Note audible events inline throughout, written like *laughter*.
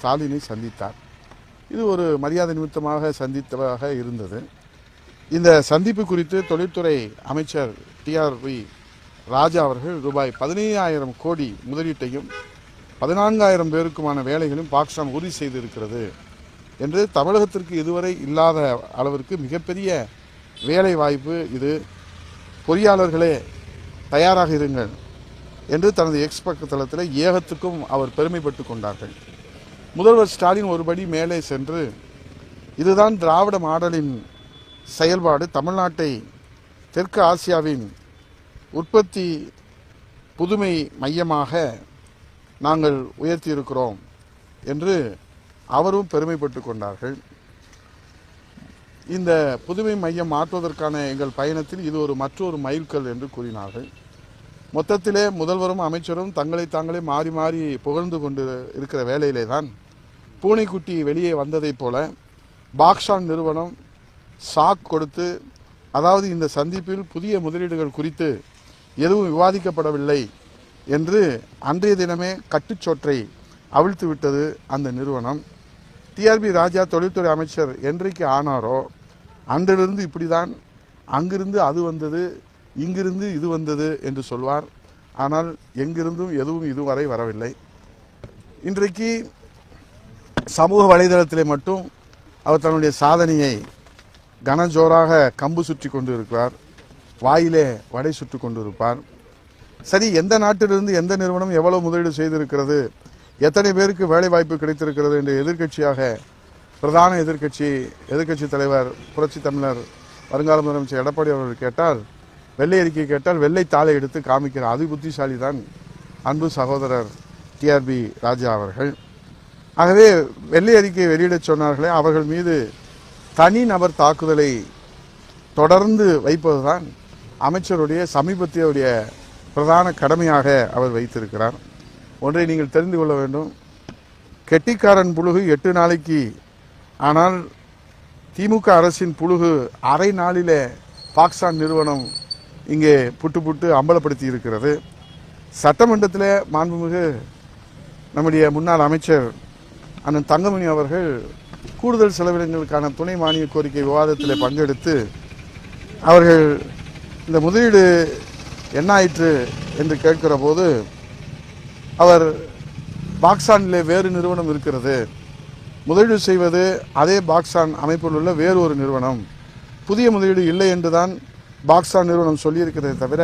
ஸ்டாலினை சந்தித்தார். இது ஒரு மரியாதை நிமித்தமாக சந்தித்ததாக இருந்தது. இந்த சந்திப்பு குறித்து தொழில்துறை அமைச்சர் டிஆர்வி ராஜா அவர்கள் ரூபாய் பதினையாயிரம் கோடி முதலீட்டையும் பதினான்காயிரம் பேருக்குமான வேலைகளும் பாகிஸ்தான் உறுதி செய்திருக்கிறது என்று தமிழகத்திற்கு இதுவரை இல்லாத அளவிற்கு மிகப்பெரிய வேலை வாய்ப்பு இது. பொறியாளர்களே தயாராக இருங்கள் என்று தனது எக்ஸ் பக்கத்தளத்தில் ஏகத்துக்கும் அவர் பெருமைப்பட்டு கொண்டார்கள். முதல்வர் ஸ்டாலின் ஒருபடி மேலே சென்று இதுதான் திராவிட மாடலின் செயல்பாடு. தமிழ்நாட்டை தெற்கு ஆசியாவின் உற்பத்தி புதுமை மையமாக நாங்கள் உயர்த்தியிருக்கிறோம் என்று அவரும் பெருமைப்பட்டு கொண்டார்கள். இந்த புதுமை மையம் மாற்றுவதற்கான எங்கள் பயணத்தில் இது ஒரு மற்றொரு மைல்கல் என்று கூறினார்கள். மொத்தத்திலே முதல்வரும் அமைச்சரும் தங்களை தாங்களே மாறி மாறி புகழ்ந்து கொண்டு இருக்கிற வேலையிலே தான் பூனைக்குட்டி வெளியே வந்ததைப் போல பாக்ஷான் நிறுவனம் சாக் கொடுத்து அதாவது இந்த சந்திப்பில் புதிய முதலீடுகள் குறித்து எதுவும் விவாதிக்கப்படவில்லை என்று அன்றைய தினமே கட்டுச்சோற்றை அவிழ்த்து விட்டது அந்த நிறுவனம். டிஆர்பி ராஜா தொழில்துறை அமைச்சர் என்றைக்கு ஆனாரோ அன்றிலிருந்து இப்படிதான். அங்கிருந்து அது வந்தது. இங்கிருந்து இது வந்தது என்று சொல்வார். ஆனால் எங்கிருந்தும் எதுவும் இதுவரை வரவில்லை. இன்றைக்கு சமூக வலைதளத்திலே மட்டும் அவர் தன்னுடைய சாதனையை கனஜோராக கம்பு சுற்றி கொண்டு இருக்கிறார் வாயிலே வடை சுட்டு கொண்டு இருப்பார் சரி எந்த நாட்டிலிருந்து எந்த நிறுவனம் எவ்வளவு முதலீடு செய்திருக்கிறது? எத்தனை பேருக்கு வேலை வாய்ப்பு கிடைத்திருக்கிறது என்று எதிர்க்கட்சியாக பிரதான எதிர்க்கட்சி எதிர்க்கட்சி தலைவர் புரட்சி தமிழர் வருங்கால முதலமைச்சர் எடப்பாடி அவர்கள் கேட்டால் வெள்ளை அறிக்கை கேட்டால் வெள்ளை தாளை எடுத்து காமிக்கிறார் அது புத்திசாலி தான் அன்பு சகோதரர் டிஆர்பி ராஜா அவர்கள். ஆகவே வெள்ளை அறிக்கை வெளியிடச் சொன்னார்களே அவர்கள் மீது தனி நபர் தாக்குதலை தொடர்ந்து வைப்பதுதான் அமைச்சருடைய சமீபத்தியுடைய பிரதான கடமையாக அவர் வைத்திருக்கிறார். ஒன்றை நீங்கள் தெரிந்து கொள்ள வேண்டும். கெட்டிக்காரன் புழுகு எட்டு நாளைக்கு ஆனால் திமுக அரசின் புழுகு அரை நாளிலே பாக்சான் நிறுவனம் இங்கே புட்டு புட்டு அம்பலப்படுத்தி இருக்கிறது. சட்டமன்றத்தில் மாண்புமிகு நம்முடைய முன்னாள் அமைச்சர் அண்ணன் தங்கமணி அவர்கள் கூடுதல் செலவினங்களுக்கான துணை மானிய கோரிக்கை விவாதத்தில் பங்கெடுத்து அவர்கள் இந்த முதலீடு என்ன ஆயிற்று என்று கேட்கிற போது அவர் பாக்ஸானிலே வேறு நிறுவனம் இருக்கிறது. முதலீடு செய்வது அதே பாக்ஸான் அமைப்பில் உள்ள வேறு ஒரு நிறுவனம். புதிய முதலீடு இல்லை என்றுதான் பாக்ஸா நிறுவனம் சொல்லியிருக்கிறதே தவிர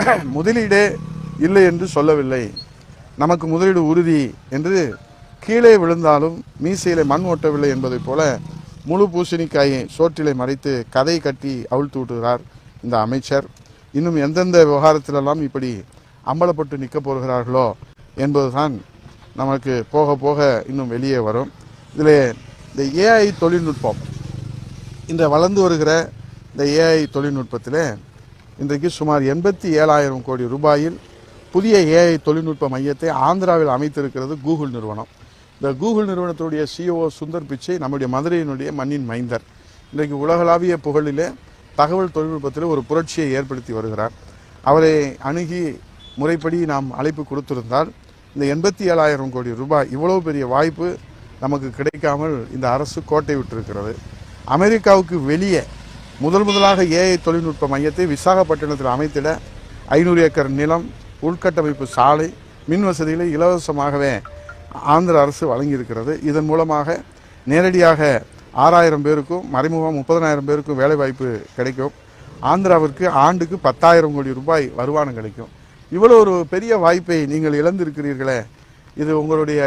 *clears throat* முதலீடே இல்லை என்று சொல்லவில்லை. நமக்கு முதலீடு உறுதி என்று கீழே விழுந்தாலும் மீசையிலே மண் ஓட்டவில்லை என்பதைப் போல முழு பூசணிக்காயை சோற்றிலை மறைத்து கதை கட்டி அவிழ்த்து விட்டுகிறார் இந்த அமைச்சர். இன்னும் எந்தெந்த விவகாரத்திலெல்லாம் இப்படி அம்பலப்பட்டு நிற்கப் போகிறார்களோ என்பதுதான் நமக்கு போக போக இன்னும் வெளியே வரும். இதில் இந்த ஏஐ தொழில்நுட்பம் இந்த வளர்ந்து வருகிற இந்த ஏஐ தொழில்நுட்பத்தில் இன்றைக்கு சுமார் எண்பத்தி ஏழாயிரம் கோடி ரூபாயில் புதிய ஏஐ தொழில்நுட்ப மையத்தை ஆந்திராவில் அமைத்திருக்கிறது கூகுள் நிறுவனம். இந்த கூகுள் நிறுவனத்துடைய சிஓ சுந்தர் பிச்சை நம்முடைய மதுரையினுடைய மண்ணின் மைந்தர். இன்றைக்கு உலகளாவிய புகழிலே தகவல் தொழில்நுட்பத்தில் ஒரு புரட்சியை ஏற்படுத்தி வருகிறார். அவரை அணுகி முறைப்படி நாம் அழைப்பு கொடுத்திருந்தால் இந்த எண்பத்தி ஏழாயிரம் கோடி ரூபாய் இவ்வளவு பெரிய வாய்ப்பு நமக்கு கிடைக்காமல் இந்த அரசு கோட்டை விட்டிருக்கிறது. அமெரிக்காவுக்கு வெளியே முதல் முதலாக ஏஐ தொழில்நுட்ப மையத்தை விசாகப்பட்டினத்தில் அமைத்திட ஐநூறு ஏக்கர் நிலம் உள்கட்டமைப்பு சாலை மின் வசதிகளை இலவசமாகவே ஆந்திர அரசு வழங்கியிருக்கிறது. இதன் மூலமாக நேரடியாக ஆறாயிரம் பேருக்கும் மறைமுகம் முப்பதனாயிரம் பேருக்கும் வேலைவாய்ப்பு கிடைக்கும். ஆந்திராவிற்கு ஆண்டுக்கு பத்தாயிரம் கோடி ரூபாய் வருமானம் கிடைக்கும். இவ்வளோ ஒரு பெரிய வாய்ப்பை நீங்கள் இழந்திருக்கிறீர்களே. இது உங்களுடைய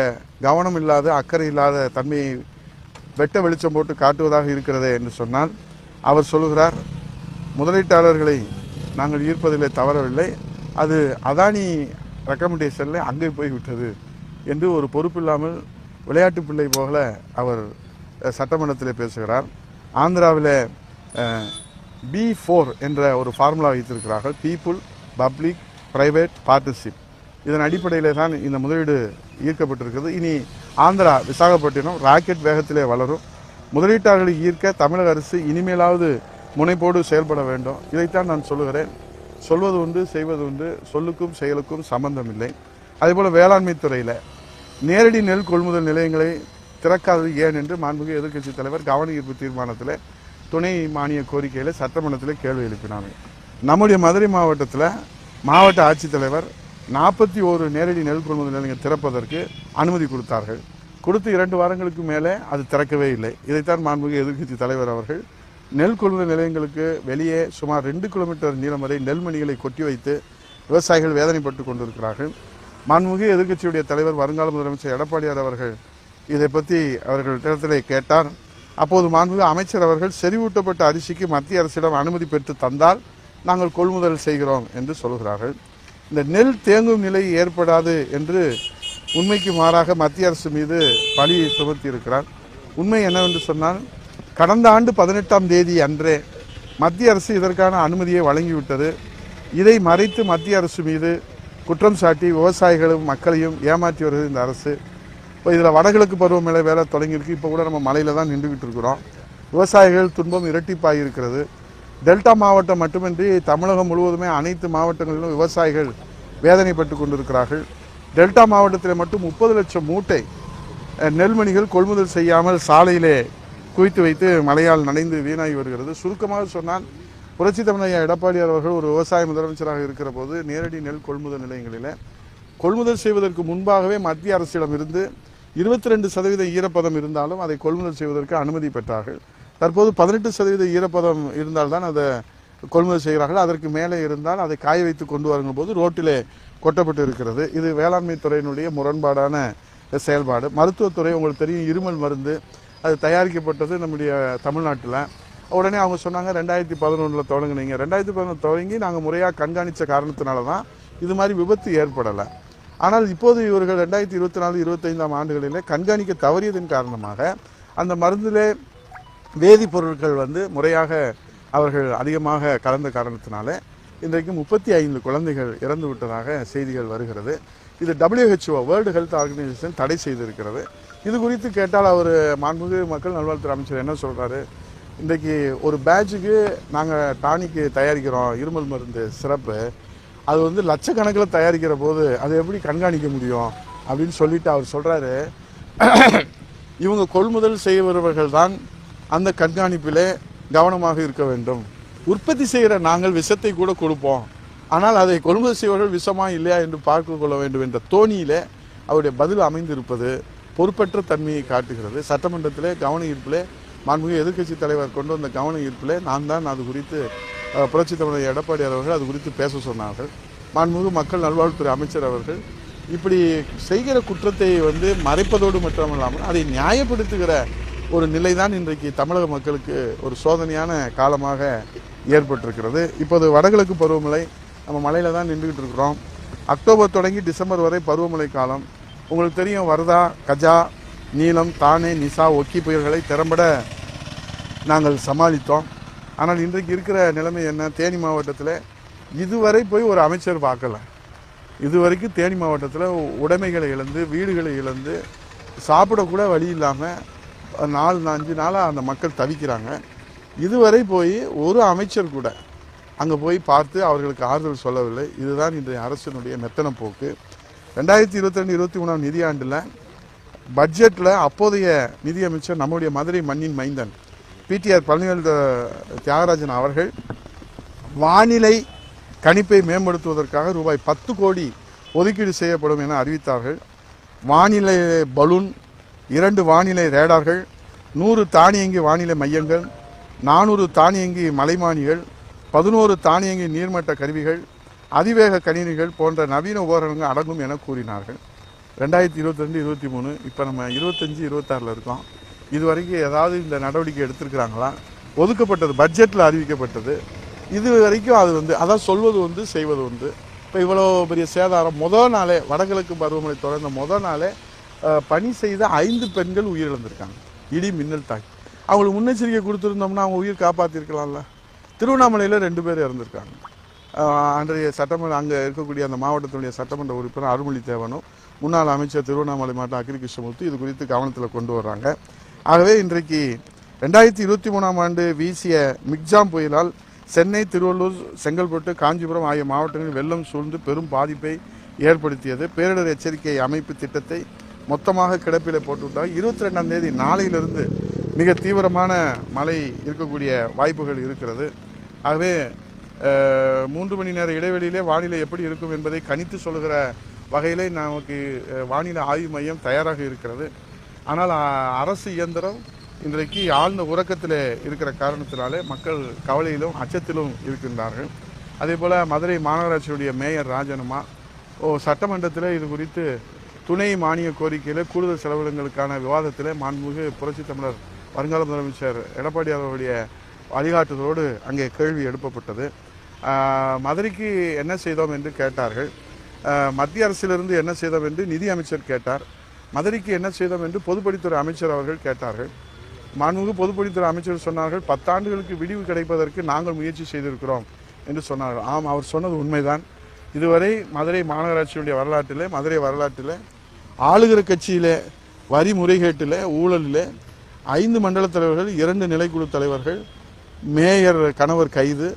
கவனம் இல்லாத அக்கறை இல்லாத தன்மையை வெட்ட வெளிச்சம் போட்டு காட்டுவதாக இருக்கிறதே என்று சொன்னால் அவர் சொல்லுகிறார் முதலீட்டாளர்களை நாங்கள் ஈர்ப்பதிலே தவறவில்லை. அது அதானி ரெக்கமெண்டேஷனில் அங்கே போய் விட்டது என்று ஒரு பொறுப்பில்லாமல் விளையாட்டு பிள்ளை போல அவர் சட்டமன்றத்தில் பேசுகிறார். ஆந்திராவில் பி ஃபோர் என்ற ஒரு ஃபார்முலா வைத்திருக்கிறார்கள். பீப்புள் பப்ளிக் ப்ரைவேட் பார்ட்னர்ஷிப் இதன் அடிப்படையில் தான் இந்த முதலீடு ஈர்க்கப்பட்டிருக்கிறது. இனி ஆந்திரா விசாகப்பட்டினம் ராக்கெட் வேகத்திலே வளரும். முதலீட்டாளர்களை ஈர்க்க தமிழக அரசு இனிமேலாவது முனைப்போடு செயல்பட வேண்டும். இதைத்தான் நான் சொல்லுகிறேன். சொல்வது உண்டு செய்வது உண்டு. சொல்லுக்கும் செயலுக்கும் சம்பந்தம் இல்லை அதேபோல் வேளாண்மை துறையில் நேரடி நெல் கொள்முதல் நிலையங்களை திறக்காதது ஏன் என்று மாண்புமிகு எதிர்க்கட்சித் தலைவர் கவன ஈர்ப்பு தீர்மானத்தில் துணை மானிய கோரிக்கையில் சட்டமன்றத்தில் கேள்வி எழுப்பினாங்க நம்முடைய மதுரை மாவட்டத்தில் மாவட்ட ஆட்சித்தலைவர் நாற்பத்தி ஓரு நேரடி நெல் கொள்முதல் நிலையங்கள் திறப்பதற்கு அனுமதி கொடுத்தார்கள். கொடுத்து இரண்டு வாரங்களுக்கு மேலே அது திறக்கவே இல்லை. இதைத்தான் மாண்புமிகு எதிர்க்கட்சி தலைவர் அவர்கள் நெல் கொள்முதல் நிலையங்களுக்கு வெளியே சுமார் ரெண்டு கிலோமீட்டர் நீளம் வரை நெல்மணிகளை கொட்டி வைத்து விவசாயிகள் வேதனைப்பட்டு கொண்டிருக்கிறார்கள். மாண்புமிகு எதிர்க்கட்சியுடைய தலைவர் வருங்கால முதலமைச்சர் எடப்பாடியார் அவர்கள் இதை பற்றி அவர்கள் இடத்திலே கேட்டார். அப்போது மாண்புமிகு அமைச்சர் அவர்கள் செறிவூட்டப்பட்ட அரிசிக்கு மத்திய அரசிடம் அனுமதி பெற்று தந்தால் நாங்கள் கொள்முதல் செய்கிறோம் என்று சொல்கிறார்கள். இந்த நெல் தேங்கும் நிலை ஏற்படாது என்று உண்மைக்கு மாறாக மத்திய அரசு மீது பழியை சுமத்தி இருக்கிறார் உண்மை என்னவென்று சொன்னால் கடந்த ஆண்டு பதினெட்டாம் தேதி அன்றே மத்திய அரசு இதற்கான அனுமதியை வழங்கிவிட்டது. இதை மறைத்து மத்திய அரசு மீது குற்றம் சாட்டி விவசாயிகளும் மக்களையும் ஏமாற்றி வருகிறது இந்த அரசு. இப்போ இதில் வடகிழக்கு பருவமழை வேலை தொடங்கியிருக்கு. இப்போ கூட நம்ம மலையில் தான் நின்றுக்கிட்டு இருக்கிறோம். விவசாயிகள் துன்பம் இரட்டிப்பாகி இருக்கிறது டெல்டா மாவட்டம் மட்டுமின்றி தமிழகம் முழுவதுமே அனைத்து மாவட்டங்களிலும் விவசாயிகள் வேதனைப்பட்டு கொண்டிருக்கிறார்கள். டெல்டா மாவட்டத்தில் மட்டும் முப்பது லட்சம் மூட்டை நெல்மணிகள் கொள்முதல் செய்யாமல் சாலையிலே குவித்து வைத்து மழையால் நனைந்து வீணாகி வருகிறது. சுருக்கமாக சொன்னால் புரட்சி தமிழையா எடப்பாடியார் அவர்கள் ஒரு விவசாய முதலமைச்சராக இருக்கிற போது நேரடி நெல் கொள்முதல் நிலையங்களில் கொள்முதல் செய்வதற்கு முன்பாகவே மத்திய அரசிடம் இருந்து இருபத்தி ரெண்டு சதவீத ஈரப்பதம் இருந்தாலும் அதை கொள்முதல் செய்வதற்கு அனுமதி பெற்றார்கள். தற்போது பதினெட்டு சதவீத ஈரப்பதம் இருந்தால்தான் அதை கொள்முதல் செய்கிறார்கள். அதற்கு மேலே இருந்தால் அதை காய வைத்து கொண்டு வருகிற போது ரோட்டிலே கொட்டப்பட்டு இருக்கிறது. இது வேளாண்மை துறையினுடைய முரண்பாடான செயல்பாடு. மருத்துவத்துறை உங்களுக்கு தெரியும் இருமல் மருந்து அது தயாரிக்கப்பட்டது நம்முடைய தமிழ்நாட்டில். உடனே அவங்க சொன்னாங்க ரெண்டாயிரத்தி பதினொன்றில் தொடங்குனீங்க. ரெண்டாயிரத்தி பதினொன்று தொடங்கி நாங்கள் முறையாக கண்காணித்த காரணத்தினால தான் இது மாதிரி விபத்து ஏற்படலை. ஆனால் இப்போது இவர்கள் ரெண்டாயிரத்தி இருபத்தி நாலு இருபத்தைந்தாம் ஆண்டுகளிலே கண்காணிக்க தவறியதன் காரணமாக அந்த மருந்திலே வேதிப்பொருட்கள் வந்து முறையாக அவர்கள் அதிகமாக கலந்த காரணத்தினால இன்றைக்கு முப்பத்தி ஐந்து குழந்தைகள் இறந்து விட்டதாக செய்திகள் வருகிறது. இது டபிள்யூஹெச்ஓ வேர்ல்டு ஹெல்த் ஆர்கனைசேஷன் தடை செய்திருக்கிறது. இது குறித்து கேட்டால் அவர் மாண்புமிகு மக்கள் நல்வாழ்வுத்துறை அமைச்சர் என்ன சொல்கிறாரு இன்றைக்கு ஒரு பேட்சுக்கு நாங்கள் டானிக்கு தயாரிக்கிறோம் இருமல் மருந்து சிறப்பு அது வந்து லட்சக்கணக்கில் தயாரிக்கிற போது அதை எப்படி கண்காணிக்க முடியும் அப்படின்னு சொல்லிட்டு அவர் சொல்கிறாரு இவங்க கொள்முதல் செய்வர்கள் தான் அந்த கண்காணிப்பிலே கவனமாக இருக்க வேண்டும். உற்பத்தி செய்கிற நாங்கள் விஷத்தை கூட கொடுப்போம். ஆனால் அதை கொள்முதல் செய்வர்கள் விஷமா இல்லையா என்று பார்க்க கொள்ள வேண்டும் என்ற தோணியிலே அவருடைய பதில் அமைந்திருப்பது பொறுப்பற்ற தன்மையை காட்டுகிறது. சட்டமன்றத்தில் கவன ஈர்ப்பிலே மாண்புமிகு எதிர்க்கட்சி தலைவர் கொண்டு வந்த கவன ஈர்ப்பிலே நான் தான் அது குறித்து அஹ், புரட்சித் தமிழர் எடப்பாடி அவர்கள் அது குறித்து பேச சொன்னார்கள். மாண்புமிகு மக்கள் நல்வாழ்வுத்துறை அமைச்சர் அவர்கள் இப்படி செய்கிற குற்றத்தை வந்து மறைப்பதோடு மட்டுமல்லாமல் அதை நியாயப்படுத்துகிற ஒரு நிலைதான் இன்றைக்கு தமிழக மக்களுக்கு ஒரு சோதனையான காலமாக ஏற்பட்டிருக்கிறது. இப்போது வடகிழக்கு பருவமழை நம்ம மலையில் தான் நின்றுக்கிட்டு இருக்கிறோம். அக்டோபர் தொடங்கி டிசம்பர் வரை பருவமழை காலம். உங்களுக்கு தெரியும் வரதா கஜா நீலம் தானே நிசா ஒக்கி புயல்களை திறம்பட நாங்கள் சமாளித்தோம். ஆனால் இன்றைக்கு இருக்கிற நிலைமை என்ன? தேனி மாவட்டத்தில் இதுவரை போய் ஒரு அமைச்சர் பார்க்கல. இதுவரைக்கும் தேனி மாவட்டத்தில் உடைமைகளை இழந்து வீடுகளை இழந்து சாப்பிடக்கூட வழி இல்லாமல் நாலு அஞ்சு நாளாக அந்த மக்கள் தவிக்கிறாங்க. இதுவரை போய் ஒரு அமைச்சர் கூட அங்கே போய் பார்த்து அவர்களுக்கு ஆறுதல் சொல்லவில்லை. இதுதான் இன்றைய அரசினுடைய மெத்தன போக்கு. ரெண்டாயிரத்தி இருபத்தி ரெண்டு இருபத்தி மூணாம் நிதியாண்டில் பட்ஜெட்டில் அப்போதைய நிதியமைச்சர் நம்முடைய மதுரை மண்ணின் மைந்தன் பிடிஆர் பழனிவேல் தியாகராஜன் அவர்கள் வானிலை கணிப்பை மேம்படுத்துவதற்காக ரூபாய் பத்து கோடி ஒதுக்கீடு செய்யப்படும் என அறிவித்தார்கள். வானிலை பலூன் இரண்டு வானிலை ரேடார்கள் நூறு தானியங்கி வானிலை மையங்கள் நானூறு தானியங்கி மலைமானிகள் பதினோரு தானியங்கி நீர்மட்ட கருவிகள் அதிவேக கணினிகள் போன்ற நவீன உபகரணங்கள் அடங்கும் என கூறினார்கள். ரெண்டாயிரத்தி இருபத்திரெண்டு இருபத்தி மூணு இப்போ நம்ம இருபத்தஞ்சி இருபத்தாறில் இருக்கோம். இது வரைக்கும் ஏதாவது இந்த நடவடிக்கை எடுத்திருக்கிறாங்களா? ஒதுக்கப்பட்டது பட்ஜெட்டில் அறிவிக்கப்பட்டது. இது வரைக்கும் அது வந்து அதான் சொல்வது வந்து செய்வது வந்து இப்போ இவ்வளோ பெரிய சேதாரம் முதல் நாளே வடகிழக்கு பருவமழை தொடர்ந்த முதல் நாளே பணி செய்த ஐந்து பெண்கள் உயிரிழந்திருக்காங்க. இடி மின்னல் தாக்கி அவங்களுக்கு முன்னெச்சரிக்கை கொடுத்துருந்தோம்னா அவங்க உயிர் காப்பாற்றிருக்கலாம்ல திருவண்ணாமலையில் ரெண்டு பேர் இறந்துருக்காங்க. அன்றைய சட்டமன்ற அங்கே இருக்கக்கூடிய அந்த மாவட்டத்தினுடைய சட்டமன்ற உறுப்பினர் அருள்மொழி தேவனும் முன்னாள் அமைச்சர் திருவண்ணாமலை மாவட்டம் அக்ரி கிருஷ்ணமூர்த்தி இது குறித்து கவனத்தில் கொண்டு வர்றாங்க. ஆகவே இன்றைக்கு ரெண்டாயிரத்தி இருபத்தி மூணாம் ஆண்டு வீசிய மிக்ஜாம் புயலால் சென்னை திருவள்ளூர் செங்கல்பட்டு காஞ்சிபுரம் ஆகிய மாவட்டங்களில் வெள்ளம் சூழ்ந்து பெரும் பாதிப்பை ஏற்படுத்தியது. பேரிடர் எச்சரிக்கை அமைப்பு திட்டத்தை மொத்தமாக கிடப்பில் போட்டுவிட்டாங்க இருபத்தி ரெண்டாம் தேதி நாளையிலிருந்து மிக தீவிரமான மழை இருக்கக்கூடிய வாய்ப்புகள் இருக்கிறது. ஆகவே மூன்று மணி நேர இடைவெளியிலே வானிலை எப்படி இருக்கும் என்பதை கணித்து சொல்கிற வகையிலே நமக்கு வானிலை ஆய்வு மையம் தயாராக இருக்கிறது. ஆனால் அரசு இயந்திரம் இன்றைக்கு ஆழ்ந்த உறக்கத்தில் இருக்கிற காரணத்தினாலே மக்கள் கவலையிலும் அச்சத்திலும் இருக்கின்றார்கள். அதே போல் மதுரை மாநகராட்சியுடைய மேயர் ராஜனுமா ஓ சட்டமன்றத்தில் இது குறித்து துணை மானிய கோரிக்கையில் கூடுதல் செலவினங்களுக்கான விவாதத்தில் மாண்புமிகு புரட்சித் தமிழர் வருங்கால முதலமைச்சர் எடப்பாடி அவர்களுடைய வழிகாட்டுதலோடு அங்கே கேள்வி எழுப்பப்பட்டது. மதுரைக்கு என்ன செய்தோம் என்று கேட்டார்கள். மத்திய அரசிலிருந்து என்ன செய்தோம் என்று நிதி அமைச்சர் கேட்டார். மதுரைக்கு என்ன செய்தோம் என்று பொதுப்பணித்துறை அமைச்சர் அவர்கள் கேட்டார்கள். மாண்புமிகு பொதுப்பணித்துறை அமைச்சர் சொன்னார்கள் பத்தாண்டுகளுக்கு விடிவு கிடைப்பதற்கு நாங்கள் முயற்சி செய்திருக்கிறோம் என்று சொன்னார்கள். ஆம் அவர் சொன்னது உண்மைதான். இதுவரை மதுரை மாநகராட்சியுடைய வரலாற்றிலே மதுரை வரலாற்றிலே ஆளுகிற கட்சியில் வரி முறைகேட்டில் ஊழலில் ஐந்து மண்டல தலைவர்கள் இரண்டு நிலைக்குழு தலைவர்கள் மேயர் கணவர் கைது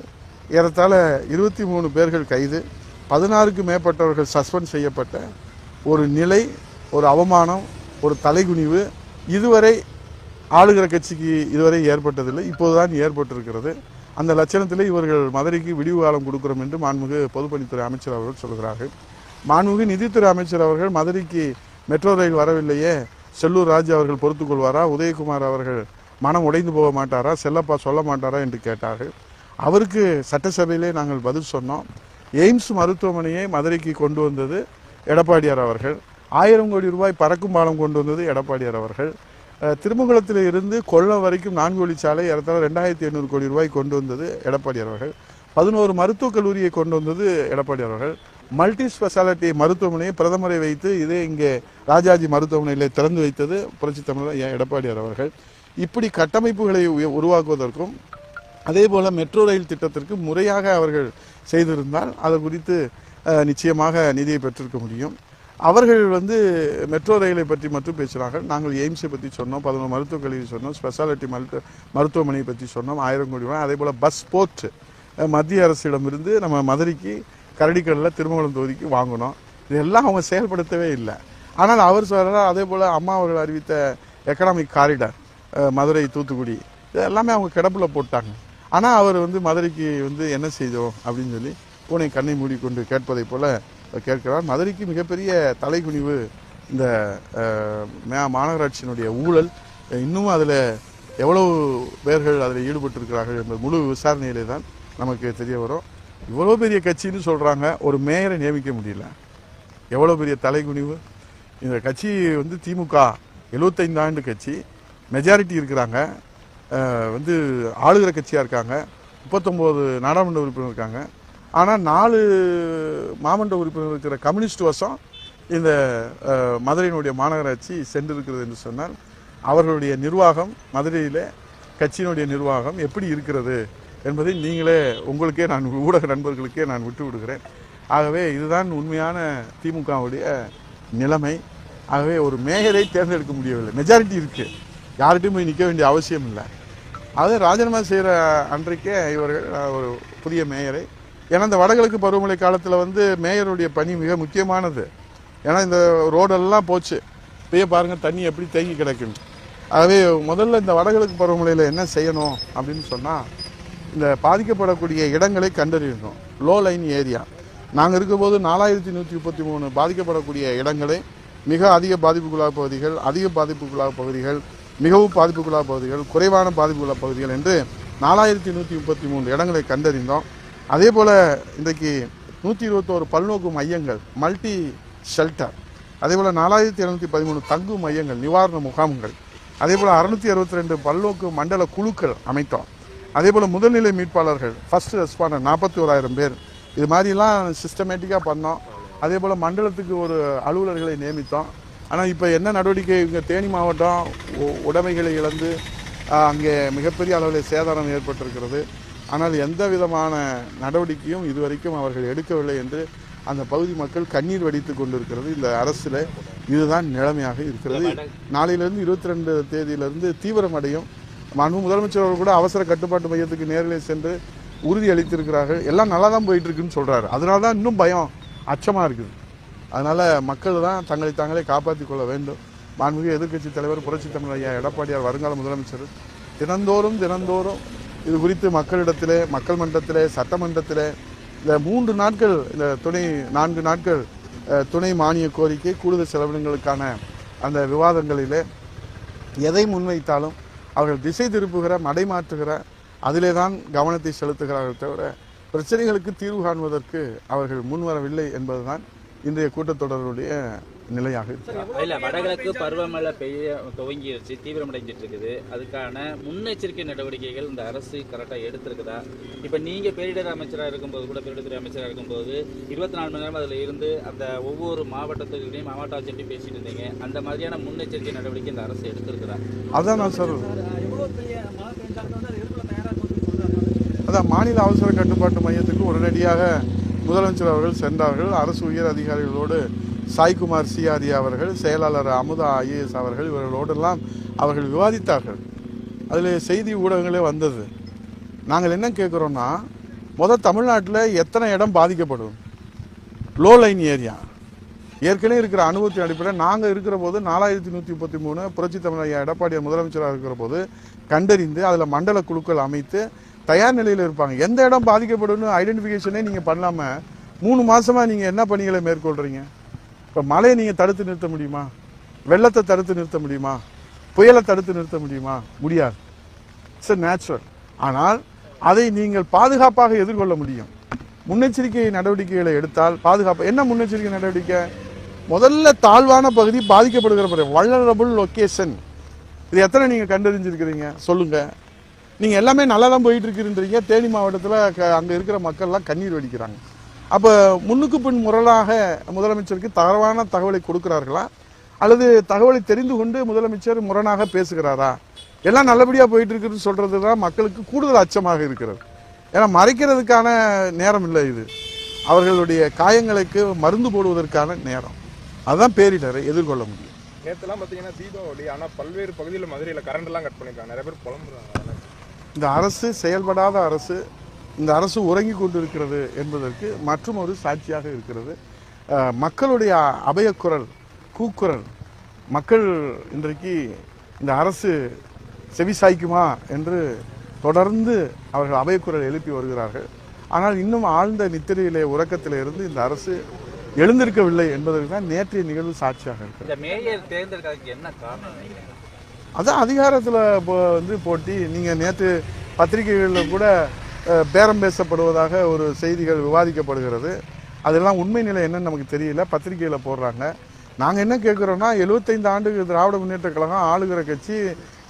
ஏறத்தாழ இருபத்தி மூணு பேர்கள் கைது பதினாறுக்கு மேற்பட்டவர்கள் சஸ்பெண்ட் செய்யப்பட்ட ஒரு நிலை ஒரு அவமானம் ஒரு தலைகுனிவு இதுவரை ஆளுகிற கட்சிக்கு இதுவரை ஏற்பட்டதில்லை. இப்போதுதான் ஏற்பட்டிருக்கிறது. அந்த லட்சணத்தில் இவர்கள் மதுரைக்கு விடிவு காலம் கொடுக்கிறோம் என்று மாண்புமிகு பொதுப்பணித்துறை அமைச்சர் அவர்கள் சொல்கிறார்கள். மாண்புமிகு நிதித்துறை அமைச்சர் அவர்கள் மதுரைக்கு மெட்ரோ ரயில் வரவில்லையே. செல்லூர் ராஜு அவர்கள் பொறுத்துக்கொள்வாரா? உதயகுமார் அவர்கள் மனம் உடைந்து போக மாட்டாரா? செல்லப்பா சொல்ல மாட்டாரா என்று கேட்டார்கள். அவருக்கு சட்டசபையிலே நாங்கள் பதில் சொன்னோம். எய்ம்ஸ் மருத்துவமனையை மதுரைக்கு கொண்டு வந்தது எடப்பாடியார் அவர்கள். ஆயிரம் கோடி ரூபாய் பறக்கும் பாலம் கொண்டு வந்தது எடப்பாடியார் அவர்கள். திருமங்கலத்தில் இருந்து கொல்லம் வரைக்கும் நான்கு வழிச்சாலை ஏறத்தாழ ரெண்டாயிரத்தி எண்ணூறு கோடி ரூபாய் கொண்டு வந்தது எடப்பாடியார் அவர்கள். பதினோரு மருத்துவக் கல்லூரியை கொண்டு வந்தது எடப்பாடி அவர்கள். மல்டி ஸ்பெஷாலிட்டி மருத்துவமனையை பிரதமரை வைத்து இதே இங்கே ராஜாஜி மருத்துவமனையில் திறந்து வைத்தது புரட்சி தமிழர் எடப்பாடியார் அவர்கள். இப்படி கட்டமைப்புகளை உருவாக்குவதற்கும் அதே போல் மெட்ரோ ரயில் திட்டத்திற்கு முறையாக அவர்கள் செய்திருந்தால் அது குறித்து நிச்சயமாக நிதியை பெற்றிருக்க முடியும். அவர்கள் வந்து மெட்ரோ ரயிலை பற்றி மட்டும் பேசுகிறார்கள். நாங்கள் எய்ம்ஸை பற்றி சொன்னோம் பதினொரு மருத்துவக் கல்லூரி சொன்னோம் ஸ்பெஷாலிட்டி மருத்துவ மருத்துவமனையை பற்றி சொன்னோம் ஆயிரம் கோடி ரூபாய் அதே போல் பஸ் போர்ட் மத்திய அரசிடமிருந்து நம்ம மதுரைக்கு கரடிக்கடலில் திருமங்கலம் தொகுதிக்கு வாங்கணும். இதெல்லாம் அவங்க செயல்படுத்தவே இல்லை. ஆனால் அவர் சொல்கிறார் அதே போல் அம்மா அவர்கள் அறிவித்த எக்கனாமிக் காரிடார் மதுரை தூத்துக்குடி இது எல்லாமே அவங்க கிடப்பில் போட்டாங்க. ஆனால் அவர் வந்து மதுரைக்கு வந்து என்ன செய்தோம் அப்படின்னு சொல்லி பூனை கண்ணை மூடிக்கொண்டு கேட்பதை போல் கேட்கிறார். மதுரைக்கு மிகப்பெரிய தலைகுனிவு இந்த மே மாநகராட்சியினுடைய ஊழல். இன்னும் அதில் எவ்வளவு பேர்கள் அதில் ஈடுபட்டிருக்கிறார்கள் என்பது முழு விசாரணையிலே தான் நமக்கு தெரிய வரும். இவ்வளோ பெரிய கட்சின்னு சொல்கிறாங்க ஒரு மேயரை நியமிக்க முடியல. எவ்வளோ பெரிய தலைகுனிவு? இந்த கட்சி வந்து திமுக 75 ஆண்டு கட்சி. மெஜாரிட்டி இருக்கிறாங்க. வந்து ஆளுகிற கட்சியாக இருக்காங்க. முப்பத்தொம்போது நாடாளுமன்ற உறுப்பினர் இருக்காங்க. ஆனால் நாலு மாமன்ற உறுப்பினர் இருக்கிற கம்யூனிஸ்ட் வசம் இந்த மதுரையினுடைய மாநகராட்சி சென்றிருக்கிறது என்று சொன்னால் அவர்களுடைய நிர்வாகம் மதுரையில் கட்சியினுடைய நிர்வாகம் எப்படி இருக்கிறது? என்பதை நீங்களே உங்களுக்கே நான் ஊடக நண்பர்களுக்கே நான் விட்டு விடுகிறேன் ஆகவே இதுதான் உண்மையான திமுகவுடைய நிலைமை. ஆகவே ஒரு மேயரை தேர்ந்தெடுக்க முடியவில்லை. மெஜாரிட்டி இருக்குது யார்கிட்டையும் போய் நிற்க வேண்டிய அவசியம் இல்லை. அதை ராஜினாமா செய்கிற அன்றைக்கே இவர்கள் ஒரு புதிய மேயரை. ஏன்னா இந்த வடகிழக்கு பருவமழை காலத்தில் வந்து மேயருடைய பணி மிக முக்கியமானது. ஏன்னா இந்த ரோடெல்லாம் போச்சு. இப்பயே பாருங்கள் தண்ணி எப்படி தேங்கி கிடக்குன்னு. ஆகவே முதல்ல இந்த வடகிழக்கு பருவமழையில் என்ன செய்யணும் அப்படின்னு சொன்னால் இந்த பாதிக்கப்படக்கூடிய இடங்களை கண்டறியணும். லோ லைன் ஏரியா நாங்கள் இருக்கும்போது நாலாயிரத்தி நூற்றி முப்பத்தி மூணு பாதிக்கப்படக்கூடிய இடங்களை மிக அதிக பாதிப்புக்குள்ளாக பகுதிகள் அதிக பாதிப்புக்குள்ளாக பகுதிகள் மிகவும் பாதிப்புக்குள்ளாக பகுதிகள் குறைவான பாதிப்புக்குள்ளாக பகுதிகள் என்று நாலாயிரத்தி நூற்றி முப்பத்தி மூணு இடங்களை கண்டறிந்தோம். அதே போல் இன்றைக்கு நூற்றி இருபத்தோரு பல்நோக்கு மையங்கள் மல்டி ஷெல்டர் அதே போல் நாலாயிரத்தி இரநூத்தி பதிமூணு தங்கு மையங்கள் நிவாரண முகாம்கள். அதே போல் அறுநூற்றி அறுபத்தி ரெண்டு பல்நோக்கு மண்டல குழுக்கள் அமைத்தோம். அதே போல் முதல்நிலை மீட்பாளர்கள் ஃபர்ஸ்ட் ரெஸ்பாண்டர் நாற்பத்தி ஓராயிரம் பேர். இது மாதிரிலாம் சிஸ்டமேட்டிக்காக பண்ணோம். அதே போல் மண்டலத்துக்கு ஒரு அலுவலர்களை நியமித்தோம். ஆனால் இப்போ என்ன நடவடிக்கை? இங்கே தேனி மாவட்டம் உடைமைகளை இழந்து அங்கே மிகப்பெரிய அளவில் சேதாரம் ஏற்பட்டிருக்கிறது. ஆனால் எந்த விதமான நடவடிக்கையும் இதுவரைக்கும் அவர்கள் எடுக்கவில்லை என்று அந்த பகுதி மக்கள் கண்ணீர் வடித்து கொண்டிருக்கிறது. இந்த அரசில் இதுதான் நிலைமையாக இருக்கிறது. நாளையிலிருந்து இருபத்தி ரெண்டு தேதியிலிருந்து தீவிரமடையும். மாண்பு முதலமைச்சர் அவர்கள் கூட அவசர கட்டுப்பாட்டு மையத்துக்கு நேரிலே சென்று உறுதி அளித்திருக்கிறார்கள். எல்லாம் நல்லா தான் போயிட்டு இருக்குன்னு சொல்றாரு. அதனால தான் இன்னும் பயம் அச்சமாக இருக்குது. அதனால் மக்கள் தான் தங்களை தாங்களே காப்பாற்றிக் கொள்ள வேண்டும். மாண்புமிகு எதிர்க்கட்சி தலைவர் புரட்சி தமிழ் ஐயா எடப்பாடியார் வருங்கால முதலமைச்சர். தினந்தோறும் தினந்தோறும் இது குறித்து மக்களிடத்திலே மக்கள் மன்றத்திலே சட்டமன்றத்திலே இந்த மூன்று நாட்கள் இந்த துணை நான்கு நாட்கள் துணை மானிய கோரிக்கை கூடுதல் செலவினங்களுக்கான அந்த விவாதங்களிலே எதை முன்வைத்தாலும் அவர்கள் திசை திருப்புகிற மடைமாற்றுகிற அதிலே தான் கவனத்தை செலுத்துகிறார்கள் தவிர பிரச்சனைகளுக்கு தீர்வு காண்பதற்கு அவர்கள் முன்வரவில்லை என்பதுதான் இன்றைய கூட்டத்தொடருடைய நிலையாக இருக்கிறது இல்ல வடகிழக்கு பருவமழை பெய்ய துவங்கிருச்சு தீவிரமடைஞ்சிட்டு இருக்குது அதுக்கான முன்னெச்சரிக்கை நடவடிக்கைகள் இந்த அரசு கரெக்டா எடுத்திருக்குதா? இப்ப நீங்க பேரிடர் அமைச்சரா இருக்கும்போது கூட பேரிடர் அமைச்சரா இருக்கும்போது இருபத்தி நாலு மணி நேரம் அதுல இருந்து அந்த ஒவ்வொரு மாவட்டத்துக்கிட்டையும் மாவட்ட ஆட்சியிட்டையும் பேசிட்டு இருந்தீங்க. அந்த மாதிரியான முன்னெச்சரிக்கை நடவடிக்கை இந்த அரசு எடுத்திருக்குதா? அதான் நான் சொல்றாங்க. அதான் மாநில அவசர கட்டுப்பாட்டு மையத்துக்கு உடனடியாக முதலமைச்சர் அவர்கள் சென்றார்கள். அரசு உயர் அதிகாரிகளோடு சாய்குமார் சிஆர்ஏ அவர்கள் செயலாளர் அமுதா ஐஏஎஸ் அவர்கள் இவர்களோடெல்லாம் அவர்கள் விவாதித்தார்கள். அதில் செய்தி ஊடகங்களே வந்தது. நாங்கள் என்ன கேட்குறோன்னா முதல் தமிழ்நாட்டில் எத்தனை இடம் பாதிக்கப்படும்? லோ லைன் ஏரியா ஏற்கனவே இருக்கிற அனுபவத்தின் அடிப்படையில் நாங்கள் இருக்கிற போது நாலாயிரத்தி நூற்றி முப்பத்தி மூணு புரட்சி தமிழக எடப்பாடியார் முதலமைச்சராக இருக்கிற போது கண்டறிந்து அதில் மண்டல குழுக்கள் அமைத்து தயார் நிலையில் இருப்பாங்க. எந்த இடம் பாதிக்கப்படும்னு ஐடென்டிஃபிகேஷனே நீங்கள் பண்ணாமல் மூணு மாதமாக நீங்கள் என்ன பணிகளை மேற்கொள்கிறீங்க இப்போ மழையை நீங்கள் தடுத்து நிறுத்த முடியுமா? வெள்ளத்தை தடுத்து நிறுத்த முடியுமா? புயலை தடுத்து நிறுத்த முடியுமா? முடியாது. இட்ஸ் நேச்சுரல் ஆனால் அதை நீங்கள் பாதுகாப்பாக எதிர்கொள்ள முடியும். முன்னெச்சரிக்கை நடவடிக்கைகளை எடுத்தால் பாதுகாப்பு என்ன முன்னெச்சரிக்கை நடவடிக்கை? முதல்ல தாழ்வான பகுதி பாதிக்கப்படுகிற பகுதி வல்லரபுள் லொக்கேஷன் இது எத்தனை நீங்கள் கண்டறிஞ்சிருக்கிறீங்க? சொல்லுங்கள் நீங்கள் எல்லாமே நல்லா தான் போயிட்டு இருக்கிறீங்க தேனி மாவட்டத்தில் அங்கே இருக்கிற மக்கள்லாம் கண்ணீர் வடிக்கிறாங்க. அப்போ முன்னுக்கு பின் முரணாக முதலமைச்சருக்கு தரவான தகவலை கொடுக்கிறார்களா? அல்லது தகவலை தெரிந்து கொண்டு முதலமைச்சர் முரணாக பேசுகிறாரா? எல்லாம் நல்லபடியாக போயிட்டு இருக்குன்னு சொல்றது தான் மக்களுக்கு கூடுதல் அச்சமாக இருக்கிறது. ஏன்னா மறைக்கிறதுக்கான நேரம் இல்லை இது. அவர்களுடைய காயங்களுக்கு மருந்து போடுவதற்கான நேரம். அதுதான் பேரிடரை எதிர்கொள்ள முடியும். நேற்றுலாம் பார்த்தீங்கன்னா தீபாவளி ஆனால் பல்வேறு பகுதியில் மதுரையில் கரண்ட் எல்லாம் கட் பண்ணிருக்காங்க. நிறைய பேர் புலம்புறாங்க. இந்த அரசு செயல்படாத அரசு இந்த அரசு உறங்கி கொண்டிருக்கிறது என்பதற்கு மற்றும் ஒரு சாட்சியாக இருக்கிறது. மக்களுடைய அபயக்குரல் கூக்குரல் மக்கள் இன்றைக்கு இந்த அரசு செவிசாய்க்குமா என்று தொடர்ந்து அவர்கள் அபயக்குரல் எழுப்பி வருகிறார்கள். ஆனால் இன்னும் ஆழ்ந்த நித்திரையிலே உறக்கத்திலே இருந்து இந்த அரசு எழுந்திருக்கவில்லை என்பதற்கு தான் நேற்றைய நிகழ்வு சாட்சியாக தேர்ந்தெடுக்கிறதுக்கு என்ன காரணம்? அதான் அதிகாரத்தில் வந்து போட்டி. நீங்கள் நேற்று பத்திரிகைகளில் கூட பேரம் பேசப்படுவதாக ஒரு செய்திகள் விவாதிக்கப்படுகிறது. அதெல்லாம் உண்மை நிலை என்னன்னு நமக்கு தெரியல. பத்திரிகையில் போடுறாங்க. நாங்கள் என்ன கேட்குறோன்னா எழுபத்தைந்து ஆண்டுக்கு திராவிட முன்னேற்ற கழகம் ஆளுகிற கட்சி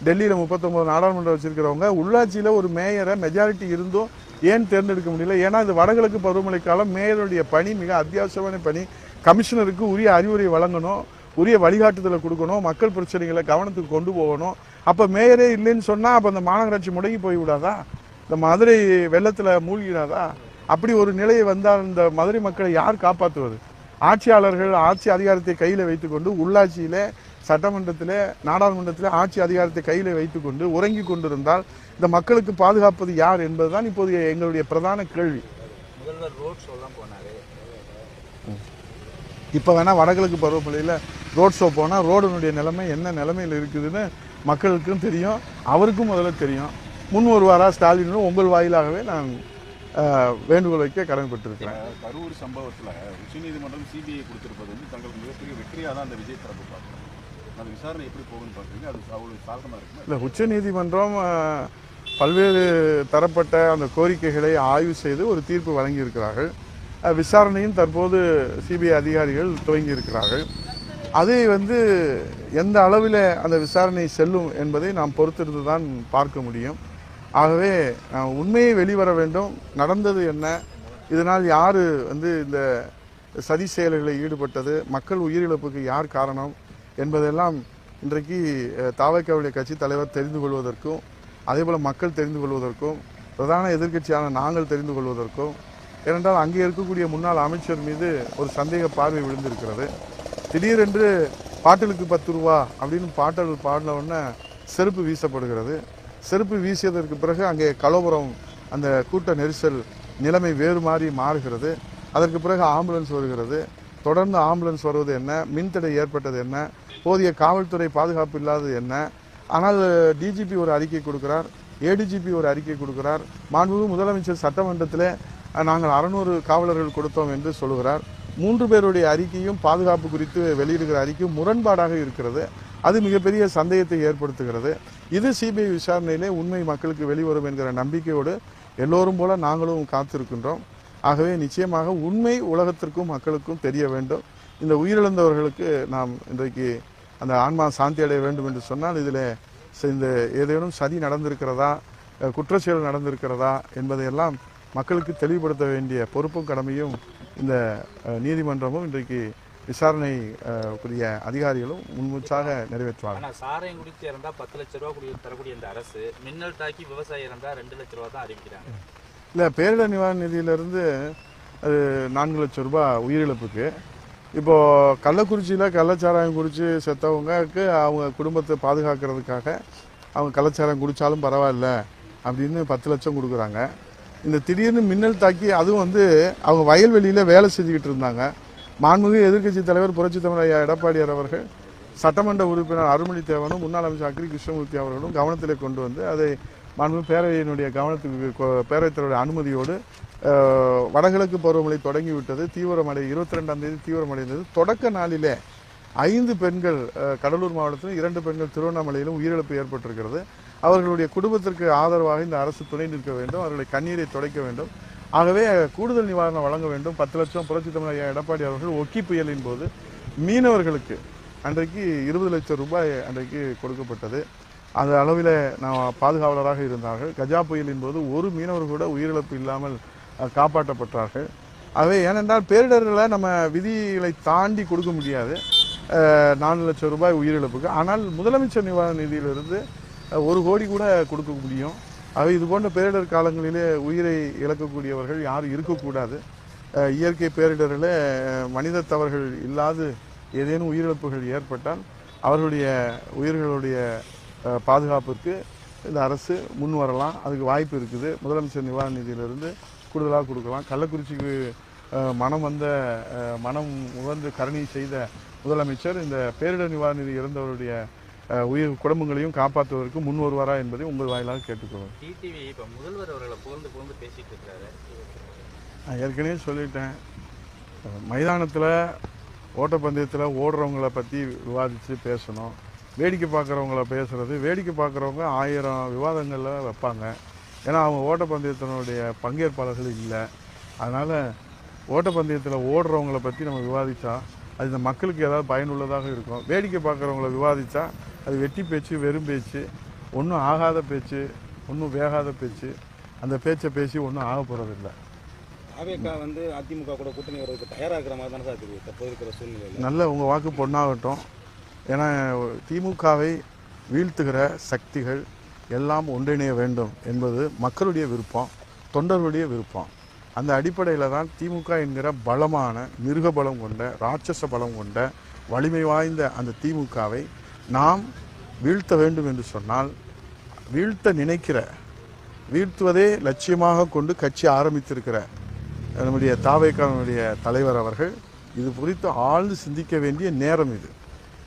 டெல்லியில் முப்பத்தொம்போது நாடாளுமன்றம் வச்சுருக்கிறவங்க உள்ளாட்சியில் ஒரு மேயரை மெஜாரிட்டி இருந்தும் ஏன் தேர்ந்தெடுக்க முடியல? ஏன்னா இது வடகிழக்கு பருவமழை காலம் மேயருடைய பணி மிக அத்தியாவசியமான பணி. கமிஷனருக்கு உரிய அறிவுரை வழங்கணும் உரிய வழிகாட்டுதலை கொடுக்கணும் மக்கள் பிரச்சனைகளை கவனத்துக்கு கொண்டு போகணும். அப்போ மேயரே இல்லைன்னு சொன்னால் அப்போ அந்த மாநகராட்சி முடங்கி போய் விடாதா? இந்த மதுரை வெள்ளத்தில் மூழ்கிடாதா அப்படி ஒரு நிலை வந்தால் இந்த மதுரை மக்களை யார் காப்பாற்றுவது? ஆட்சியாளர்கள் ஆட்சி அதிகாரத்தை கையில் வைத்துக்கொண்டு உள்ளாட்சியிலே சட்டமன்றத்திலே நாடாளுமன்றத்திலே ஆட்சி அதிகாரத்தை கையில் வைத்துக்கொண்டு உறங்கி கொண்டிருந்தால் இந்த மக்களுக்கு பாதுகாப்பது யார் என்பதுதான் இப்போது எங்களுடைய பிரதான கேள்வி. இப்போ வேணால் வடகிழக்கு பருவமழையில் ரோட் ஷோ போனால் ரோடனுடைய நிலைமை என்ன நிலைமையில் இருக்குதுன்னு மக்களுக்கும் தெரியும் அவருக்கும் முதல்ல தெரியும். முன் வருவாரா ஸ்டாலினும் உங்கள் வாயிலாகவே நான் வேண்டுகோள் வைக்க கடமைப்பட்டிருக்கிறேன் கரூர் சம்பவத்தில் உச்சநீதிமன்றம் சிபிஐ கொடுத்திருப்பது வந்து தங்களுக்கு மிகப்பெரிய வெற்றியாக தான் அந்த விஜய் தரப்பு பார்க்குறோம் அந்த விசாரணை எப்படி போகும்னு பார்க்குறீங்க? அது அவ்வளோ சாதகமாக இருக்குமா? இல்லை உச்சநீதிமன்றம் பல்வேறு தரப்பட்ட அந்த கோரிக்கைகளை ஆய்வு செய்து ஒரு தீர்ப்பு வழங்கியிருக்கிறார்கள். விசாரணையும் தற்போது சிபிஐ அதிகாரிகள் துவங்கி இருக்கிறார்கள். அதை வந்து எந்த அளவில் அந்த விசாரணை செல்லும் என்பதை நாம் பொறுத்திருந்து தான் பார்க்க முடியும். ஆகவே உண்மையை வெளிவர வேண்டும். நடந்தது என்ன? இதனால் யார் வந்து இந்த சதி செயல்களில் ஈடுபட்டது? மக்கள் உயிரிழப்புக்கு யார் காரணம்? என்பதெல்லாம் இன்றைக்கு தாவக்காவுடைய கட்சி தலைவர் தெரிந்து கொள்வதற்கும் அதேபோல் மக்கள் தெரிந்து கொள்வதற்கும் பிரதான எதிர்க்கட்சியான நாங்கள் தெரிந்து கொள்வதற்கும் ஏனென்றால் அங்கே இருக்கக்கூடிய முன்னாள் அமைச்சர் மீது ஒரு சந்தேக பார்வை விழுந்திருக்கிறது. திடீரென்று பாட்டிலுக்கு பத்து ரூபா அப்படின்னு பாட்டல் பாடின உடனே செருப்பு வீசப்படுகிறது. செருப்பு வீசியதற்கு பிறகு அங்கே கலவரம் அந்த கூட்ட நெரிசல் நிலைமை வேறு மாதிரி மாறுகிறது. அதற்கு பிறகு ஆம்புலன்ஸ் வருகிறது. தொடர்ந்து ஆம்புலன்ஸ் வருவது என்ன? மின்தடை ஏற்பட்டது என்ன? போதிய காவல்துறை பாதுகாப்பு இல்லாதது என்ன? ஆனால் டிஜிபி ஒரு அறிக்கை கொடுக்கிறார். ஏடிஜிபி ஒரு அறிக்கை கொடுக்கிறார். மாண்புமிகு முதலமைச்சர் சட்டமன்றத்தில் நாங்கள் அறநூறு காவலர்கள் கொடுத்தோம் என்று சொல்கிறார் மூன்று பேருடைய அறிக்கையும் பாதுகாப்பு குறித்து வெளியிடுகிற அறிக்கையும் முரண்பாடாக இருக்கிறது. அது மிகப்பெரிய சந்தேகத்தை ஏற்படுத்துகிறது. இது சிபிஐ விசாரணையிலே உண்மை மக்களுக்கு வெளிவரும் என்கிற நம்பிக்கையோடு எல்லோரும் போல நாங்களும் காத்திருக்கின்றோம். ஆகவே நிச்சயமாக உண்மை உலகத்திற்கும் மக்களுக்கும் தெரிய வேண்டும். இந்த உயிரிழந்தவர்களுக்கு நாம் இன்றைக்கு அந்த ஆன்மா சாந்தி அடைய வேண்டும் என்று சொன்னால் இதில் இந்த ஏதேனும் சதி நடந்திருக்கிறதா குற்றச்செயல் நடந்திருக்கிறதா என்பதையெல்லாம் மக்களுக்கு தெளிவுபடுத்த வேண்டிய பொறுப்பும் கடமையும் இந்த நீதிமன்றமும் இன்றைக்கு விசாரணை அஹ், உரிய அதிகாரிகளும் முன்மூச்சாக நிறைவேற்றுவார்கள். ஆனா சாராயம் குடிச்சு இறந்தா பத்து லட்ச ரூபா குடி தரக்கூடிய இந்த அரசு மின்னல் தாக்கி விவசாயி இறந்தா ரெண்டு லட்ச ரூபா தான் அறிவிக்கிறாங்க. இல்லை பேரிடர் நிவாரண நிதியிலிருந்து அது நான்கு லட்சம் ரூபாய் உயிரிழப்புக்கு. இப்போ கள்ளக்குறிச்சியில் கள்ளச்சாராயம் குடிச்சு செத்தவங்களுக்கு அவங்க குடும்பத்தை பாதுகாக்கிறதுக்காக அவங்க கள்ளச்சாராயம் குடித்தாலும் பரவாயில்ல அப்படின்னு பத்து லட்சம் கொடுக்குறாங்க. இந்த திடீர்னு மின்னல் தாக்கி அதுவும் வந்து அவங்க வயல்வெளியில் வேலை செஞ்சுக்கிட்டு இருந்தாங்க. மாண்புமிகு எதிர்க்கட்சி தலைவர் புரட்சி தமிழ் ஐயா எடப்பாடியார் அவர்கள் சட்டமன்ற உறுப்பினர் அருள்மொழி தேவனும் முன்னாள் அமைச்சர் அக்ரி கிருஷ்ணமூர்த்தி அவர்களும் கவனத்தில் கொண்டு வந்து அதை மாண்பு பேரவையினுடைய கவனத்துக்கு பேரவைத்தலைவருடைய அனுமதியோடு வடகிழக்கு பருவமழை தொடங்கிவிட்டது. தீவிரமடை இருபத்தி ரெண்டாம் தேதி தீவிரமடைந்தது. தொடக்க நாளிலே ஐந்து பெண்கள் கடலூர் மாவட்டத்திலும் இரண்டு பெண்கள் திருவண்ணாமலையிலும் உயிரிழப்பு ஏற்பட்டிருக்கிறது. அவர்களுடைய குடும்பத்திற்கு ஆதரவாக இந்த அரசு துணை நிற்க வேண்டும். அவர்களை கண்ணீரை துடைக்க வேண்டும். ஆகவே கூடுதல் நிவாரணம் வழங்க வேண்டும். பத்து லட்சம் புரட்சி தமிழ் எடப்பாடி அவர்கள் ஒக்கி புயலின் போது மீனவர்களுக்கு அன்றைக்கு இருபது லட்சம் ரூபாய் அன்றைக்கு கொடுக்கப்பட்டது. அந்த அளவில் நான் பாதுகாவலராக இருந்தார்கள். கஜா புயலின் போது ஒரு மீனவர் கூட உயிரிழப்பு இல்லாமல் காப்பாற்றப்பட்டார்கள். ஆகவே ஏனென்றால் பேரிடர்களை நம்ம விதிகளை தாண்டி கொடுக்க முடியாது. நாலு லட்சம் ரூபாய் உயிரிழப்புக்கு. ஆனால் முதலமைச்சர் நிவாரண நிதியிலிருந்து ஒரு கோடி கூட கொடுக்க முடியும். ஆகவே இது போன்ற பேரிடர் காலங்களிலே உயிரை இழக்கக்கூடியவர்கள் யாரும் இருக்கக்கூடாது. இயற்கை பேரிடரில் மனித தவறுகள் இல்லாது ஏதேனும் உயிரிழப்புகள் ஏற்பட்டால் அவர்களுடைய உயிர்களுடைய பாதுகாப்பிற்கு இந்த அரசு முன் வரலாம். அதுக்கு வாய்ப்பு இருக்குது. முதலமைச்சர் நிவாரண நிதியிலிருந்து கூடுதலாக கொடுக்கலாம். கள்ளக்குறிச்சிக்கு மனம் வந்த மனம் உகந்து கருணை செய்த முதலமைச்சர் இந்த பேரிடர் நிவாரண நிதி இறந்தவருடைய உயிர் குடும்பங்களையும் காப்பாற்றுவதற்கு முன் வருவாரா என்பதை உங்கள் வாயிலாக டிடிவி இப்ப முதல்வர் அவர்களை புகழ்ந்து புகழ்ந்து பேசிட்டு நான் ஏற்கனவே சொல்லிட்டேன். மைதானத்தில் ஓட்டப்பந்தயத்தில் ஓடுறவங்கள பற்றி விவாதித்து பேசணும். வேடிக்கை பார்க்குறவங்கள பேசுகிறது வேடிக்கை பார்க்குறவங்க ஆயிரம் விவாதங்களில் வைப்பாங்க. ஏன்னா அவங்க ஓட்டப்பந்தயத்தினுடைய பங்கேற்பாளர்கள் இல்லை. அதனால் ஓட்டப்பந்தயத்தில் ஓடுறவங்கள பற்றி நம்ம விவாதித்தா அது இந்த மக்களுக்கு ஏதாவது பயனுள்ளதாக இருக்கும். வேடிக்கை பார்க்குறவங்கள விவாதித்தா அது வெட்டி பேச்சு வெறும் பேச்சு ஒன்றும் ஆகாத பேச்சு ஒன்றும் வேகாத பேச்சு அந்த பேச்சை பேசி ஒன்றும் ஆக போகிறதில்லை அவேகா வந்து அதிமுக கூட கூட்டணி வர்றதுக்கு தயாராகிற மாதிரி தானே சார் தற்போது இருக்கிற சூழ்நிலையில். நல்ல உங்கள் வாக்கு பொண்ணாகட்டும். ஏன்னா திமுகவை வீழ்த்துகிற சக்திகள் எல்லாம் ஒன்றிணைய வேண்டும் என்பது மக்களுடைய விருப்பம் தொண்டர்களுடைய விருப்பம். அந்த அடிப்படையில் தான் திமுக என்கிற பலமான மிருக பலம் கொண்ட ராட்சச பலம் கொண்ட வலிமை வாய்ந்த அந்த திமுகவை நாம் வீழ்த்த வேண்டும் என்று சொன்னால் வீழ்த்த நினைக்கிற வீழ்த்துவதே லட்சியமாக கொண்டு கட்சி ஆரம்பித்திருக்கிற நம்முடைய தாவைக்கானுடைய தலைவர் அவர்கள் இது குறித்து ஆழ்ந்து சிந்திக்க வேண்டிய நேரம் இது.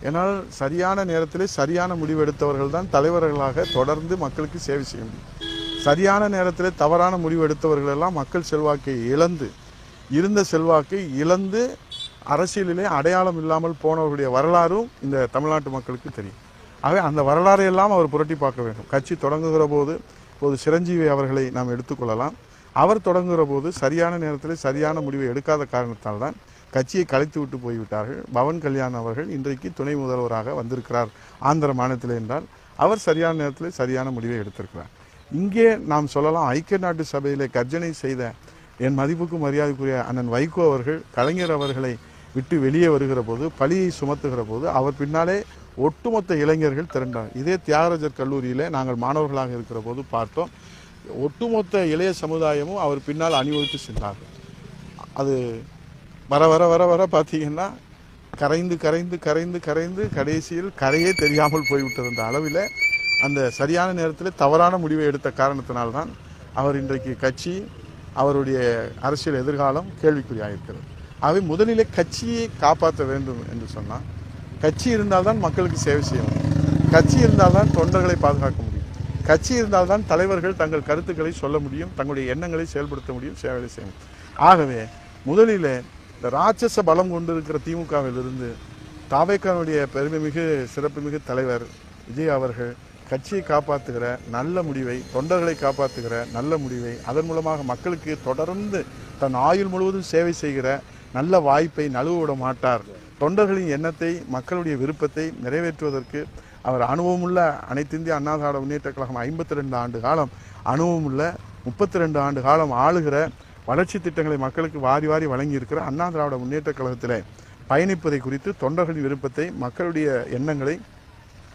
ஏன்னால் சரியான நேரத்திலே சரியான முடிவு எடுத்தவர்கள் தான் தலைவர்களாக தொடர்ந்து மக்களுக்கு சேவை செய்ய முடியும். சரியான நேரத்தில் தவறான முடிவு எடுத்தவர்களெல்லாம் மக்கள் செல்வாக்கை இழந்து இருந்த செல்வாக்கை இழந்து அரசியலிலே அடையாளம் இல்லாமல் போனவர்களுடைய வரலாறும் இந்த தமிழ்நாட்டு மக்களுக்கு தெரியும். ஆகவே அந்த வரலாறை எல்லாம் அவர் புரட்டி பார்க்க வேண்டும். கட்சி தொடங்குகிற போது இப்போது சிரஞ்சீவி அவர்களை நாம் எடுத்துக்கொள்ளலாம். அவர் தொடங்குகிற போது சரியான நேரத்தில் சரியான முடிவை எடுக்காத காரணத்தால் தான் கட்சியை கலைத்து விட்டு போய்விட்டார்கள். பவன் கல்யாண் அவர்கள் இன்றைக்கு துணை முதல்வராக வந்திருக்கிறார் ஆந்திர மாநிலத்தில் என்றால் அவர் சரியான நேரத்தில் சரியான முடிவை எடுத்திருக்கிறார். இங்கே நாம் சொல்லலாம் ஐக்கிய நாட்டு சபையிலே கர்ஜனை செய்த என் மதிப்புக்கு மரியாதைக்குரிய அண்ணன் வைகோ அவர்கள் கலைஞர் அவர்களை விட்டு வெளியே வருகிற போது பழியை சுமத்துகிற போது அவர் பின்னாலே ஒட்டுமொத்த இளைஞர்கள் திரண்டார். இதே தியாகராஜர் கல்லூரியிலே நாங்கள் மாணவர்களாக இருக்கிற போது பார்த்தோம் ஒட்டுமொத்த இளைய சமுதாயமும் அவர் பின்னால் அணிவகுத்து சென்றார்கள். அது வர வர வர வர பார்த்தீங்கன்னா கரைந்து கரைந்து கரைந்து கரைந்து கடைசியில் கரையே தெரியாமல் போய்விட்டிருந்த அளவில் அந்த சரியான நேரத்தில் தவறான முடிவை எடுத்த காரணத்தினால்தான் அவர் இன்றைக்கு கட்சி அவருடைய அரசியல் எதிர்காலம் கேள்விக்குறியாயிருக்கிறது அவை முதலிலே கட்சியை காப்பாற்ற வேண்டும் என்று சொன்னால் கட்சி இருந்தால்தான் மக்களுக்கு சேவை செய்ய முடியும். கட்சி இருந்தால்தான் தொண்டர்களை பாதுகாக்க முடியும். கட்சி இருந்தால்தான் தலைவர்கள் தங்கள் கருத்துக்களை சொல்ல முடியும் தங்களுடைய எண்ணங்களை செயல்படுத்த முடியும் சேவைகளை செய்ய முடியும். ஆகவே முதலில் இந்த ராட்சச பலம் கொண்டிருக்கிற திமுகவிலிருந்து தாவேக்கானுடைய பெருமைமிகு சிறப்புமிகு தலைவர் விஜய் அவர்கள் கட்சியை காப்பாற்றுகிற நல்ல முடிவை தொண்டர்களை காப்பாற்றுகிற நல்ல முடிவை அதன் மூலமாக மக்களுக்கு தொடர்ந்து தன் ஆயுள் முழுவதும் சேவை செய்கிற நல்ல வாய்ப்பை நழுவ விட மாட்டார். தொண்டர்களின் எண்ணத்தை மக்களுடைய விருப்பத்தை நிறைவேற்றுவதற்கு அவர் அனுபவமுள்ள அனைத்து இந்திய அண்ணா திராவிட முன்னேற்ற கழகம் ஐம்பத்தி ரெண்டு ஆண்டு காலம் அனுபவமுள்ள முப்பத்தி ரெண்டு ஆண்டு காலம் ஆளுகிற வளர்ச்சி திட்டங்களை மக்களுக்கு வாரி வாரி வழங்கியிருக்கிற அண்ணா திராவிட முன்னேற்ற கழகத்தில் பயணிப்பதை குறித்து தொண்டர்களின் விருப்பத்தை மக்களுடைய எண்ணங்களை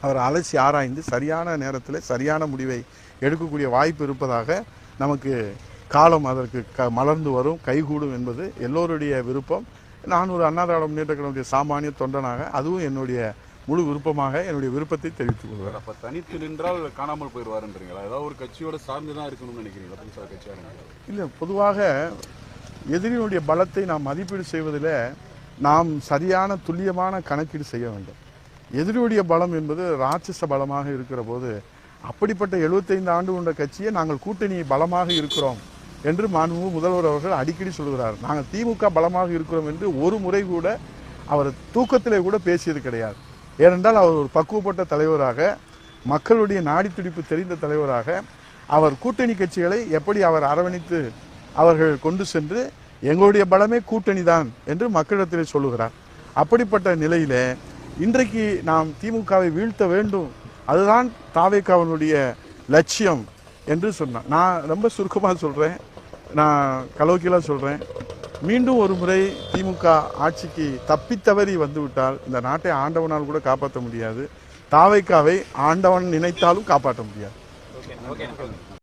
அவர் அலசி ஆராய்ந்து சரியான நேரத்தில் சரியான முடிவை எடுக்கக்கூடிய வாய்ப்பு இருப்பதாக நமக்கு காலம் அதற்கு க மலர்ந்து வரும் கைகூடும் என்பது எல்லோருடைய விருப்பம். நான் ஒரு அண்ணா திராவிட முன்னேற்ற சாமானிய தொண்டனாக அதுவும் என்னுடைய முழு விருப்பமாக என்னுடைய விருப்பத்தை தெரிவித்துக் கொள்கிறேன். அப்ப தனித்து நின்றால் காணாமல் போயிடுவாருன்றீங்களா? ஏதாவது ஒரு கட்சியோட சார்ந்து தான் இருக்கணும்னு நினைக்கிறீங்களா புதுசாக கட்சியாக இல்லை பொதுவாக எதிரியினுடைய பலத்தை நாம் மதிப்பீடு செய்வதில் நாம் சரியான துல்லியமான கணக்கீடு செய்ய வேண்டும். எதிரியுடைய பலம் என்பது ராட்சச பலமாக இருக்கிற போது அப்படிப்பட்ட 75 ஆண்டு கொண்ட கட்சியை நாங்கள் கூட்டணி பலமாக இருக்கிறோம் என்று மாண்பு முதல்வர் அவர்கள் அடிக்கடி சொல்கிறார். நாங்கள் திமுக பலமாக இருக்கிறோம் என்று ஒரு முறை கூட அவர் தூக்கத்திலே கூட பேசியது கிடையாது. ஏனென்றால் அவர் ஒரு பக்குவப்பட்ட தலைவராக மக்களுடைய நாடி துடிப்பு தெரிந்த தலைவராக அவர் கூட்டணி கட்சிகளை எப்படி அவர் அரவணைத்து அவர்கள் கொண்டு சென்று எங்களுடைய பலமே கூட்டணி தான் என்று மக்களிடத்திலே சொல்லுகிறார். அப்படிப்பட்ட நிலையிலே இன்றைக்கு நாம் திமுகவை வீழ்த்த வேண்டும். அதுதான் தாவேக்காவனுடைய லட்சியம் என்று சொன்னான் நான் ரொம்ப சுருக்கமாக சொல்கிறேன் நான் கலோக்கியலாக சொல்கிறேன் மீண்டும் ஒரு முறை திமுக ஆட்சிக்கு தப்பித்தவறி வந்துவிட்டால் இந்த நாட்டை ஆண்டவனால் கூட காப்பாற்ற முடியாது. தாவைக்காவை ஆண்டவன் நினைத்தாலும் காப்பாற்ற முடியாது. ஓகே.